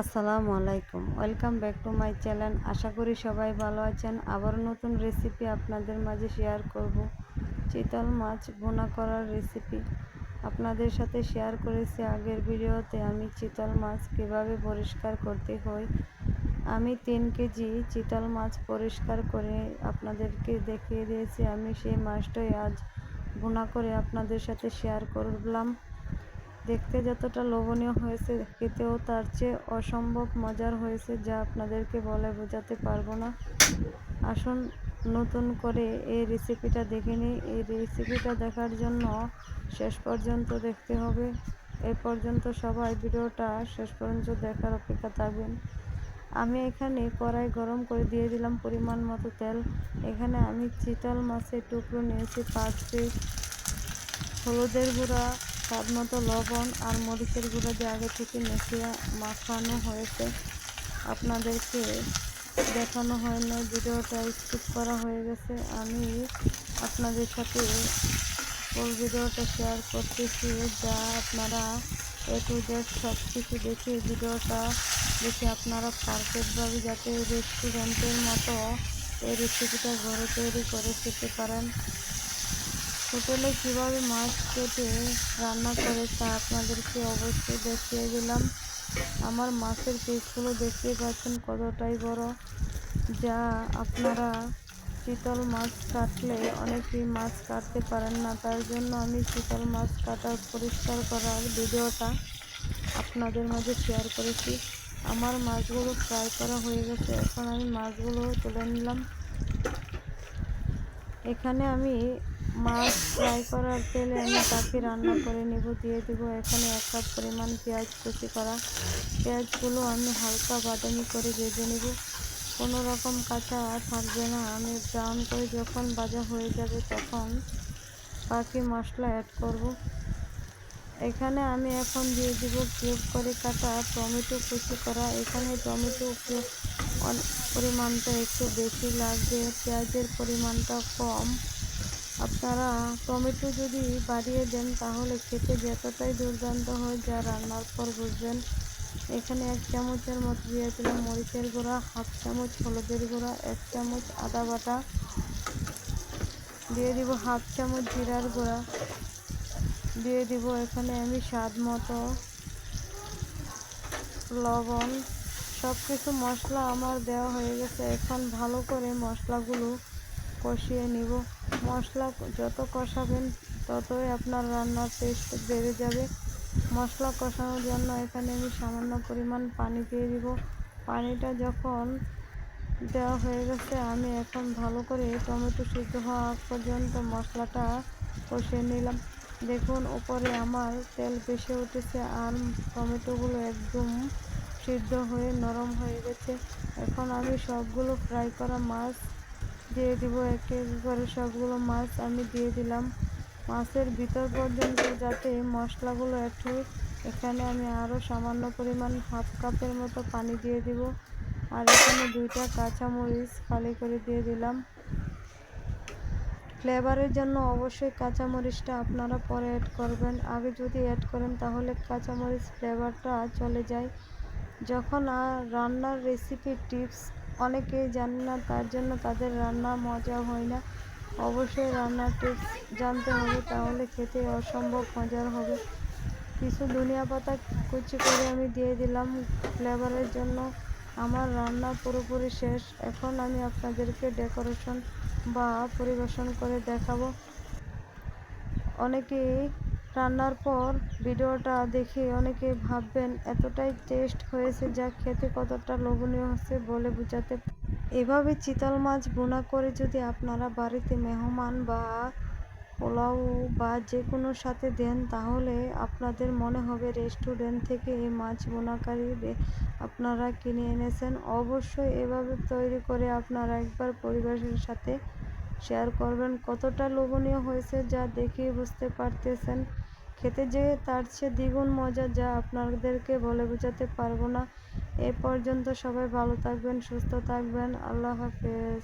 আসসালামু আলাইকুম। Welcome back to my channel আশা করি সবাই ভালো আছেন। আবার নতুন রেসিপি আপনাদের মাঝে শেয়ার করব। চিতল মাছ ভুনা করার রেসিপি আপনাদের সাথে শেয়ার করেছি আগের ভিডিওতে আমি চিতল মাছ কীভাবে পরিষ্কার করতে হয়। আমি তিন কেজি চিতল মাছ পরিষ্কার করে আপনাদেরকে দেখিয়ে দিয়েছি। আমি সেই মাছটাই আজ ভুনা করে আপনাদের সাথে শেয়ার করলাম। দেখতে যতটা লোভনীয় হয়েছে খেতেও তার চেয়ে অসম্ভব মজার হয়েছে যা আপনাদেরকে বলে বোঝাতে পারব না। আসুন, নতুন করে এই রেসিপিটা দেখে নিই। এই রেসিপিটা দেখার জন্য শেষ পর্যন্ত দেখতে হবে। এ পর্যন্ত সবাই ভিডিওটা শেষ পর্যন্ত দেখার অপেক্ষা থাকবেন। আমি এখানে কড়াই গরম করে দিয়ে দিলাম পরিমাণ মতো তেল। এখানে আমি চিতল মাছের টুকরো নিয়েছি, পাঁচ পিস। হলুদের গুঁড়া স্বাদ মতো লবণ আর মরিচের গুঁড়া দিয়ে আগে থেকে মেশিয়ে মাখানো হয়েছে। আপনাদেরকে দেখানো হয় না ভিডিওটা স্কিপ করা হয়ে গেছে। আমি আপনাদের সাথে ফুল ভিডিওটা শেয়ার করতেছি, যা আপনারা এ টু সব কিছু দেখে ভিডিওটা দেখে আপনারা পারফেক্টভাবে যাতে রেস্টুরেন্টের মতো এই রেসিপিটা ঘরে তৈরি করে খেতে পারেন। হোটেলে কীভাবে মাছ কেটে রান্না করে তা আপনাদেরকে অবশ্যই দেখিয়ে দিলাম। আমার মাছের পিসগুলো দেখতে পাচ্ছেন কতটাই বড়। যা আপনারা চিতল মাছ কাটলে অনেকেই মাছ কাটতে পারেন না, তার জন্য আমি চিতল মাছ কাটার পরিষ্কার করার ভিডিওটা আপনাদের মাঝে শেয়ার করেছি। আমার মাছগুলো ফ্রাই করা হয়ে গেছে, এখন আমি মাছগুলো তুলে নিলাম। এখানে আমি মাছ ফ্রাই করার তেলে আমি তাকে রান্না করে নেব, দিয়ে দেবো এখানে এক কাপ পরিমাণ পেঁয়াজ কুচি করা। পেঁয়াজগুলো আমি হালকা বাদামি করে ভেজে নেব। কোনো রকম কাঁচা থাকবে না। আমি ব্রাউন করে যখন ভাজা হয়ে যাবে তখন বাকি মশলা অ্যাড করব। এখানে আমি এখন দিয়ে দিব কিউব করে কাটা টমেটো কুচি করা। এখানে টমেটো পরিমাণটা একটু বেশি লাগবে। পেঁয়াজের পরিমাণটা কম। আপনারা টমেটো যদি বাড়িয়ে দেন, তাহলে খেতে যতটাই দুর্দান্ত হয়, যা রান্নার পর বুঝবেন। এখানে এক চামচের মতো দিয়ে দিলাম মরিচের গুঁড়া, হাফ চামচ হলুদের গুঁড়া, এক চামচ আদা বাটা। দিয়ে দিব হাফ চামচ জিরার গুঁড়া। দিয়ে দিব এখানে আমি স্বাদ মতো লবণ। সব কিছু মশলা আমার দেওয়া হয়ে গেছে। এখন ভালো করে মশলাগুলো কষিয়ে নিব। মশলা যত কষাবেন, ততই আপনার রান্নার টেস্ট বেড়ে যাবে। মশলা কষানোর জন্য এখানে আমি সামান্য পরিমাণ পানি দিয়ে দিব। পানিটা যখন দেওয়া হয়ে গেছে, আমি এখন ভালো করে টমেটো সিদ্ধ হওয়া পর্যন্ত মশলাটা কষিয়ে নিলাম। দেখুন, উপরে আমার তেল ভেসে উঠেছে আর টমেটোগুলো একদম সিদ্ধ হয়ে নরম হয়ে গেছে। এখন আমি সবগুলো ফ্রাই করা মাছ দিয়ে দিব, এক এক করে সবগুলো মাছ আমি দিয়ে দিলাম। মাছের ভিতর পর্যন্ত যাতে মশলাগুলো হয়, এখানে আমি আরও সামান্য পরিমাণ হাফ কাপের মতো পানি দিয়ে দিব। আর এখানে দুইটা কাঁচামরিচ খালি করে দিয়ে দিলাম। ফ্লেভারের জন্য অবশ্যই কাঁচামরিচটা আপনারা পরে অ্যাড করবেন। আগে যদি অ্যাড করেন, তাহলে কাঁচামরিচ ফ্লেভারটা চলে যায়। যখন রান্নার রেসিপি টিপস অনেকেই জানে না, তার জন্য তাদের রান্না মজা হয় না। অবশ্যই রান্নার টিপস জানতে হবে, তাহলে খেতে অসম্ভব মজার হবে। কিছু ধনিয়া পাতা কুচি করে আমি দিয়ে দিলাম ফ্লেভারের জন্য। আমার রান্না পুরোপুরি শেষ। এখন আমি আপনাদেরকে ডেকোরেশন বা পরিবেশন করে দেখাবো। অনেকেই রান্নার পর ভিডিওটা দেখে অনেকে ভাববেন, এতটাই টেস্ট হয়েছে যা খেতে কতটা লোভনীয় হচ্ছে বলে বোঝাতে এভাবে চিতল মাছ বোনা করে যদি আপনারা বাড়িতে মেহমান বা পোলাও বা যে কোনো সাথে দেন, তাহলে আপনাদের মনে হবে রেস্টুরেন্ট থেকে এই মাছ বোনাকারী আপনারা কিনে এনেছেন। অবশ্যই এভাবে তৈরি করে আপনারা একবার পরিবারের সাথে শেয়ার করবেন কতটা লোভনীয় হয়েছে যা দেখেই বুঝতে পারতেছেন। খেতে যেয়ে তার চেয়ে দ্বিগুণ মজা যা আপনাদেরকে বলে বোঝাতে পারব না। এ পর্যন্ত সবাই ভালো থাকবেন, সুস্থ থাকবেন। আল্লাহ হাফেজ।